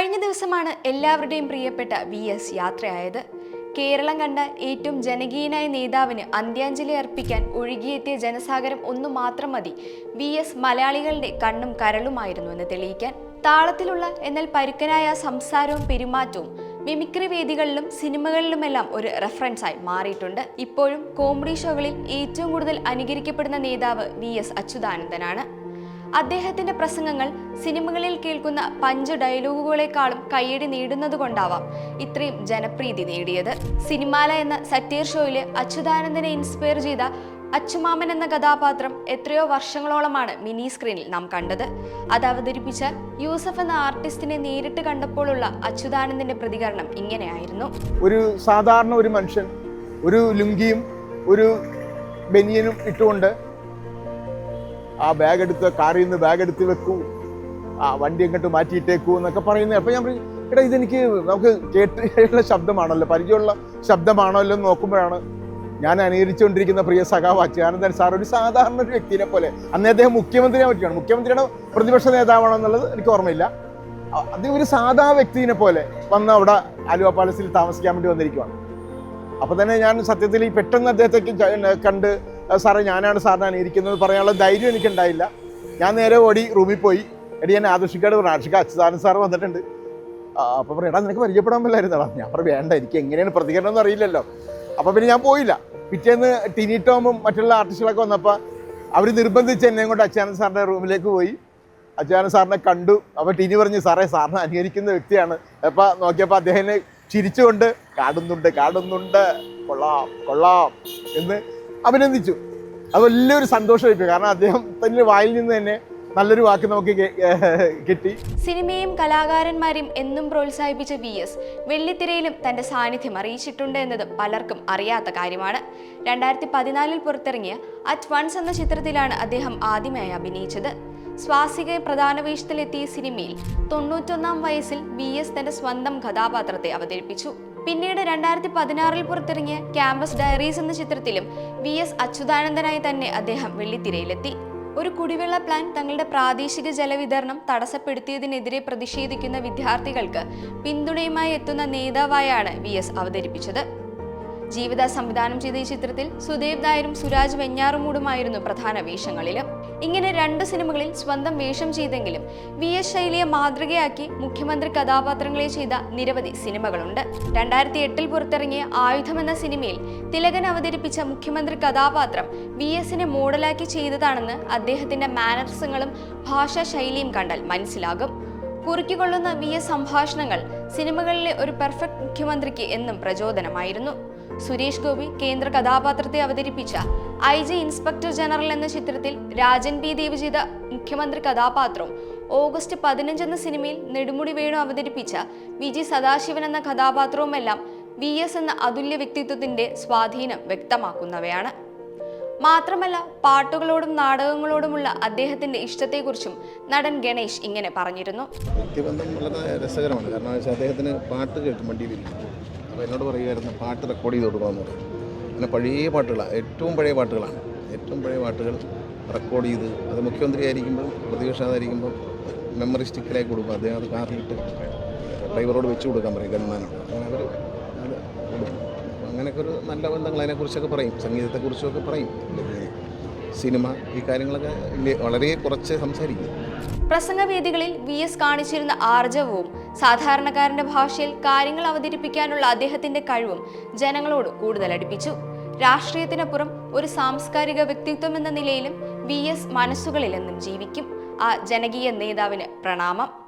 കഴിഞ്ഞ ദിവസമാണ് എല്ലാവരുടെയും പ്രിയപ്പെട്ട വി എസ് യാത്രയായത്. കേരളം കണ്ട ഏറ്റവും ജനകീയനായ നേതാവിന് അന്ത്യാഞ്ജലി അർപ്പിക്കാൻ ഒഴുകിയെത്തിയ ജനസാഗരം ഒന്നു മാത്രം മതി. വി എസ് മലയാളികളുടെ കണ്ണും കരളുമായിരുന്നു എന്ന് തെളിയിക്കാൻ. താളത്തിലുള്ള എന്നാൽ പരുക്കനായ സംസാരവും പെരുമാറ്റവും മിമിക്രി വേദികളിലും സിനിമകളിലുമെല്ലാം ഒരു റെഫറൻസായി മാറിയിട്ടുണ്ട്. ഇപ്പോഴും കോമഡി ഷോകളിൽ ഏറ്റവും കൂടുതൽ അനുകരിക്കപ്പെടുന്ന നേതാവ് വി എസ് അച്യുതാനന്ദനാണ്. അദ്ദേഹത്തിന്റെ പ്രസംഗങ്ങൾ സിനിമകളിൽ കേൾക്കുന്ന പഞ്ച് ഡയലോഗുകളെക്കാളും കയ്യടി നേടുന്നതുകൊണ്ടാവാം ഇത്രയും ജനപ്രീതി നേടിയത്. സിനിമാല എന്ന സറ്റീർ ഷോയിൽ അച്യുതാനന്ദനെ ഇൻസ്പയർ ചെയ്ത അച്ചുമാമൻ എന്ന കഥാപാത്രം എത്രയോ വർഷങ്ങളോളമാണ് മിനി സ്ക്രീനിൽ നാം കണ്ടത്. അത് അവതരിപ്പിച്ച യൂസഫ് എന്ന ആർട്ടിസ്റ്റിനെ നേരിട്ട് കണ്ടപ്പോഴുള്ള അച്യുതാനന്ദന്റെ പ്രതികരണം ഇങ്ങനെയായിരുന്നു. ഒരു സാധാരണ ഒരു മനുഷ്യൻ ഒരു ലുങ്കിയും ഒരു ബനിയനും ഇട്ടുകൊണ്ട് ആ ബാഗ് എടുത്ത് കാറിൽ നിന്ന് ബാഗ് എടുത്ത് വെക്കൂ. ആ വണ്ടി എങ്ങോട്ട് മാറ്റിയിട്ടേക്കൂ എന്നൊക്കെ പറയുന്നത്. അപ്പം ഞാൻ പറഞ്ഞു എടാ ഇതെനിക്ക് നമുക്ക് കേട്ടുള്ള ശബ്ദമാണല്ലോ പരിചയമുള്ള ശബ്ദമാണോ എന്ന് നോക്കുമ്പോഴാണ് ഞാൻ അനുകരിച്ചുകൊണ്ടിരിക്കുന്ന പ്രിയ സഖാവ് അച്യുതാനന്ദൻ സാർ ഒരു സാധാരണ ഒരു വ്യക്തിനെ പോലെ. അന്ന് അദ്ദേഹം മുഖ്യമന്ത്രിയെ പറ്റിയാണ്. മുഖ്യമന്ത്രിയുടെ പ്രതിപക്ഷ നേതാവാണോ എന്നുള്ളത് എനിക്ക് ഓർമ്മയില്ല. അത് ഒരു സാധാ വ്യക്തിനെ പോലെ വന്ന് അവിടെ ആലുവ പാലസിൽ താമസിക്കാൻ വേണ്ടി വന്നിരിക്കുവാണ്. അപ്പൊ തന്നെ ഞാൻ സത്യത്തിൽ ഈ പെട്ടെന്ന് അദ്ദേഹത്തേക്ക് ക- കണ്ട് "ആ, സാറേ ഞാനാണ് സാറിനെ അനുകരിക്കുന്നത് പറയാനുള്ള ധൈര്യം എനിക്കുണ്ടായില്ല. ഞാൻ നേരെ ഓടി റൂമിൽ പോയി. എടി ഞാൻ ആദർശിക്കാട് പറഞ്ഞു. ആദർശിക്ക അച്യുതാനന്ദ സാർ വന്നിട്ടുണ്ട്. അപ്പോൾ പറയടാ നിനക്ക് പരിചയപ്പെടാൻ പറ്റില്ലായിരുന്നു ഞാൻ പറഞ്ഞു വേണ്ട എനിക്ക് എങ്ങനെയാണ് പ്രതികരണം എന്ന് അറിയില്ലല്ലോ. അപ്പോൾ പിന്നെ ഞാൻ പോയില്ല. പിറ്റേന്ന് ടിനി ടോമും മറ്റുള്ള ആർട്ടിസ്റ്റുകളൊക്കെ വന്നപ്പോൾ അവർ നിർബന്ധിച്ച് എന്നെ കൊണ്ട് അച്യുതാനന്ദ സാറിന്റെ റൂമിലേക്ക് പോയി. അച്യുതാനന്ദ സാറിനെ കണ്ടു. അപ്പോൾ ടിനി പറഞ്ഞു സാറേ സാറിനെ അനുകരിക്കുന്ന വ്യക്തിയാണ്. അപ്പോൾ നോക്കിയപ്പോൾ അദ്ദേഹം ചിരിച്ചുകൊണ്ട് കാടുന്നുണ്ട് കാടുന്നുണ്ട്. കൊള്ളാം കൊള്ളാം. എന്ന് അഭിനന്ദിച്ചു. അത് വലിയൊരു സന്തോഷമായി കാരണം അദ്ദേഹം തന്നെ വായിൽ നിന്ന് തന്നെ നല്ലൊരു വാക്ക് നമുക്ക് കിട്ടി. സിനിമയും കലാകാരന്മാരെയും എന്നും പ്രോത്സാഹിപ്പിച്ച വി എസ് വെള്ളിത്തിരയിലും തന്റെ സാന്നിധ്യം അറിയിച്ചിട്ടുണ്ട് എന്നത് പലർക്കും അറിയാത്ത കാര്യമാണ്. രണ്ടായിരത്തി പതിനാലിൽ പുറത്തിറങ്ങിയ അറ്റ് വൺസ് എന്ന ചിത്രത്തിലാണ് അദ്ദേഹം ആദ്യമായി അഭിനയിച്ചത്. സ്വാസികയെ പ്രധാന വേഷത്തിലെത്തിയ സിനിമയിൽ തൊണ്ണൂറ്റൊന്നാം വയസ്സിൽ വി എസ് തന്റെ സ്വന്തം കഥാപാത്രത്തെ അവതരിപ്പിച്ചു. പിന്നീട് രണ്ടായിരത്തി പതിനാറിൽ പുറത്തിറങ്ങിയ ക്യാമ്പസ് ഡയറീസ് എന്ന ചിത്രത്തിലും വി എസ് അച്യുതാനന്ദനായി തന്നെ അദ്ദേഹം വെള്ളിത്തിരയിലെത്തി. ഒരു കുടിവെള്ള പ്ലാൻ തങ്ങളുടെ പ്രാദേശിക ജലവിതരണം തടസ്സപ്പെടുത്തിയതിനെതിരെ പ്രതിഷേധിക്കുന്ന വിദ്യാർത്ഥികൾക്ക് പിന്തുണയുമായി എത്തുന്ന നേതാവായാണ് വി എസ് അവതരിപ്പിച്ചത്. ജീവിത സംവിധാനം ചെയ്ത ഈ ചിത്രത്തിൽ സുദേവ് നായരും സുരാജ് വെഞ്ഞാറുമൂടുമായിരുന്നു പ്രധാന വേഷങ്ങളിലും. ഇങ്ങനെ രണ്ട് സിനിമകളിൽ സ്വന്തം വേഷം ചെയ്തെങ്കിലും വി എസ് ശൈലിയെ മാതൃകയാക്കി മുഖ്യമന്ത്രി കഥാപാത്രങ്ങളെ ചെയ്ത നിരവധി സിനിമകളുണ്ട്. രണ്ടായിരത്തി എട്ടിൽ പുറത്തിറങ്ങിയ ആയുധം എന്ന സിനിമയിൽ തിലകൻ അവതരിപ്പിച്ച മുഖ്യമന്ത്രി കഥാപാത്രം വി എസിനെ മോഡലാക്കി ചെയ്തതാണെന്ന് അദ്ദേഹത്തിന്റെ മാനർസങ്ങളും ഭാഷാ ശൈലിയും കണ്ടാൽ മനസ്സിലാകും. കുറുക്കിക്കൊള്ളുന്ന വി എസ് സംഭാഷണങ്ങൾ സിനിമകളിലെ ഒരു പെർഫെക്റ്റ് മുഖ്യമന്ത്രിക്ക് എന്നും പ്രചോദനമായിരുന്നു. സുരേഷ് ഗോപി കേന്ദ്ര കഥാപാത്രത്തെ അവതരിപ്പിച്ച ഐ ജി ഇൻസ്പെക്ടർ ജനറൽ എന്ന ചിത്രത്തിൽ രാജൻ പി ദേവ് ചെയ്ത മുഖ്യമന്ത്രി കഥാപാത്രവും ഓഗസ്റ്റ് പതിനഞ്ച് എന്ന സിനിമയിൽ നെടുമുടി വേണു അവതരിപ്പിച്ച വി ജി സദാശിവൻ എന്ന കഥാപാത്രവുമെല്ലാം വി എസ് എന്ന അതുല്യ വ്യക്തിത്വത്തിന്റെ സ്വാധീനം വ്യക്തമാക്കുന്നവയാണ്. മാത്രമല്ല പാട്ടുകളോടും നാടകങ്ങളോടുമുള്ള അദ്ദേഹത്തിന്റെ ഇഷ്ടത്തെക്കുറിച്ചും നടൻ ഗണേഷ് ഇങ്ങനെ പറഞ്ഞിരുന്നു. വ്യക്തിബന്ധം വളരെ രസകരമാണ്. കാരണം അദ്ദേഹത്തിന് പാട്ട് കേൾക്കും വണ്ടിയിൽ അപ്പോൾ എന്നോട് പറയുമായിരുന്നു പാട്ട് റെക്കോർഡ് ചെയ്ത് കൊടുക്കാമെന്ന് പറയും. അങ്ങനെ പഴയ പാട്ടുകളാണ് ഏറ്റവും പഴയ പാട്ടുകളാണ്. ഏറ്റവും പഴയ പാട്ടുകൾ റെക്കോർഡ് ചെയ്ത് അത് മുഖ്യമന്ത്രി ആയിരിക്കുമ്പോൾ പ്രതിപക്ഷാതായിരിക്കുമ്പോൾ മെമ്മറി സ്റ്റിക്കിലേക്ക് കൊടുക്കും. അദ്ദേഹം അത് കാറിലിട്ട് ഡ്രൈവറോട് വെച്ച് കൊടുക്കാൻ പറയും ഗൺമാനോട് അങ്ങനെ അവർ അങ്ങനെയൊക്കെ ഒരു നല്ല ബന്ധങ്ങൾ അതിനെക്കുറിച്ചൊക്കെ പറയും സംഗീതത്തെക്കുറിച്ചൊക്കെ പറയും. സിനിമ ഈ കാര്യങ്ങളൊക്കെ വളരെ കുറച്ച് സംസാരിക്കും. പ്രസംഗവേദികളിൽ വി എസ് കാണിച്ചിരുന്ന ആർജവവും സാധാരണക്കാരന്റെ ഭാഷയിൽ കാര്യങ്ങൾ അവതരിപ്പിക്കാനുള്ള അദ്ദേഹത്തിന്റെ കഴിവും ജനങ്ങളോട് കൂടുതൽ അടുപ്പിച്ചു രാഷ്ട്രീയത്തിനപ്പുറം ഒരു സാംസ്കാരിക വ്യക്തിത്വം എന്ന നിലയിലും വി എസ് മനസ്സുകളിലെന്നും ജീവിക്കും. ആ ജനകീയ നേതാവിന് പ്രണാമം.